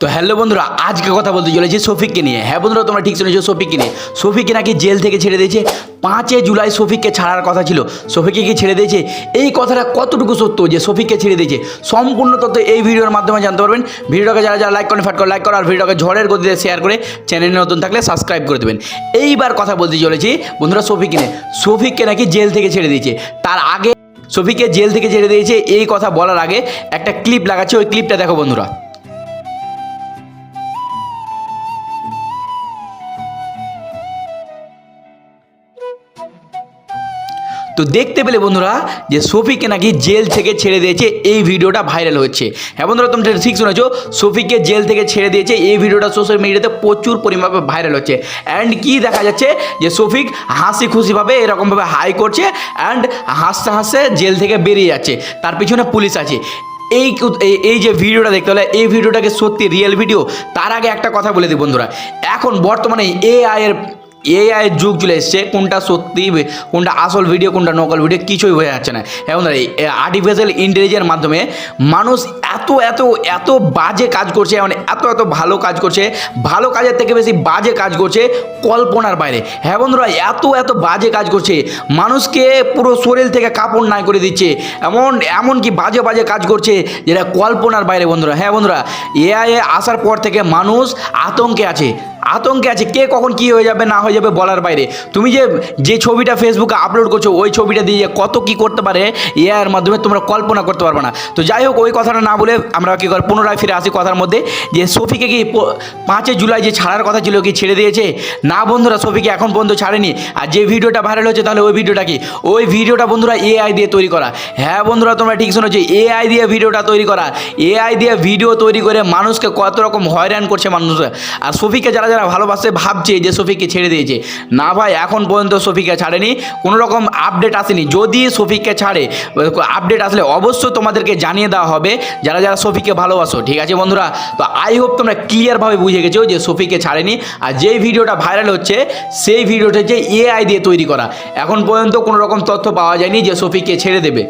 তো হ্যালো বন্ধুরা, আজকে কথা বলতে চলেছে শফিককে নিয়ে। হ্যাঁ বন্ধুরা, তোমরা ঠিক শুনেছো শফিককে নিয়ে। শফিককে নাকি জেল থেকে ছেড়ে দিয়েছে। পাঁচই জুলাই শফিককে ছাড়ার কথা ছিল। শফিককে কি ছেড়ে দিয়েছে? এই কথাটা কতটুকু সত্য যে শফিককে ছেড়ে দিয়েছে? সম্পূর্ণ তথ্য এই ভিডিওর মাধ্যমে জানতে পারবেন। ভিডিওটাকে যারা যারা লাইক করেন ফ্যাট করে লাইক করো, আর ভিডিওটাকে ঝড়ের গতিতে শেয়ার করে চ্যানেলে নতুন থাকলে সাবস্ক্রাইব করে দেবেন। এইবার কথা বলতে চলেছি বন্ধুরা শফিককে নিয়ে। শফিককে নাকি জেল থেকে ছেড়ে দিয়েছে। তার আগে শফিককে জেল থেকে ছেড়ে দিয়েছে এই কথা বলার আগে একটা ক্লিপ লাগাচ্ছে। ওই ক্লিপটা দেখো বন্ধুরা। তো দেখতে পেলে বন্ধুরা যে সফিকে নাকি জেল থেকে ছেড়ে দিয়েছে, এই ভিডিওটা ভাইরাল হচ্ছে হ্যাঁ বন্ধুরা, তোমরা ঠিক শুনেছো সফিককে জেল থেকে ছেড়ে দিয়েছে, এই ভিডিওটা সোশ্যাল মিডিয়াতে প্রচুর পরিমাণে ভাইরাল হচ্ছে। অ্যান্ড কি দেখা যাচ্ছে যে সফিক হাসি খুশিভাবে এরকমভাবে হাই করছে অ্যান্ড হাসতে হাসতে জেল থেকে বেরিয়ে যাচ্ছে। তার পিছনে পুলিশ আছে। এই এই- যে ভিডিওটা দেখতে হলে এই ভিডিওটাকে সত্যি রিয়েল ভিডিও তার আগে একটা কথা বলে দিই বন্ধুরা। এখন বর্তমানে এআই এর এআই যুগ চলে এসছে, কোনটা সত্যি, কোনটা আসল ভিডিও কোনটা নকল ভিডিও কিছুই হয়ে যাচ্ছে না। এখন আর্টিফিশিয়াল ইন্টেলিজেন্সের মাধ্যমে মানুষ এত এত এত বাজে কাজ করছে মানে এত এত ভালো কাজ করছে, ভালো কাজের থেকে বেশি বাজে কাজ করছে কল্পনার বাইরে। হ্যাঁ বন্ধুরা, এত এত বাজে কাজ করছে, মানুষকে পুরো শরীর থেকে কাপড় নাই করে দিচ্ছে, এমন এমন কি বাজে বাজে কাজ করছে যেটা কল্পনার বাইরে বন্ধুরা। হ্যাঁ বন্ধুরা এআই আসার পর থেকে মানুষ আতঙ্কে আছে। আতঙ্কে আছে, কে কখন কি হয়ে যাবে না হয়ে যাবে বলার বাইরে। তুমি যে যে ছবিটা ফেসবুকে আপলোড করছ, ওই ছবিটা দিয়ে কত কি করতে পারে এআইয়ের মাধ্যমে তোমরা কল্পনা করতে পারবে না। তো যাই হোক, ওই কথাটা না বলে আমরা কি করে, পুনরায় ফিরে আসি কথার মধ্যে। যে সফিকে কি পাঁচই জুলাই যে ছাড়ার কথা ছিল কি ছেড়ে দিয়েছে? না বন্ধুরা, সফিকে এখন পর্যন্ত ছাড়েনি। আর যে ভিডিওটা ভাইরাল হচ্ছে তাহলে ওই ভিডিওটা কি? ওই ভিডিওটা বন্ধুরা এআই দিয়ে তৈরি করা। হ্যাঁ বন্ধুরা, তোমরা ঠিক শুনেছো এআই দিয়ে ভিডিওটা তৈরি করা। এআই দিয়ে ভিডিও তৈরি করে মানুষকে কত রকম হয়রান করছে মানুষরা। আর সফিকে যারা যারা ভালোবাসে ভাবছে যে সফিককে ছেড়ে দিয়েছে। না ভাই, এখন পর্যন্ত সফিকে ছাড়েনি কোনো রকম আপডেট আসেনি। যদি সফিককে ছাড়ে আপডেট আসলে অবশ্যই তোমাদেরকে জানিয়ে দেওয়া হবে, যারা যারা সফিককে ভালোবাসো, ঠিক আছে বন্ধুরা? তো আই হোপ তোমরা ক্লিয়ারভাবে বুঝে গেছো যে সফিককে ছাড়েনি, আর যেই ভিডিওটা ভাইরাল হচ্ছে, সেই ভিডিওটা হচ্ছে এআই দিয়ে তৈরি করা। এখন পর্যন্ত কোনো রকম তথ্য পাওয়া যায়নি যে সফিককে ছেড়ে দেবে।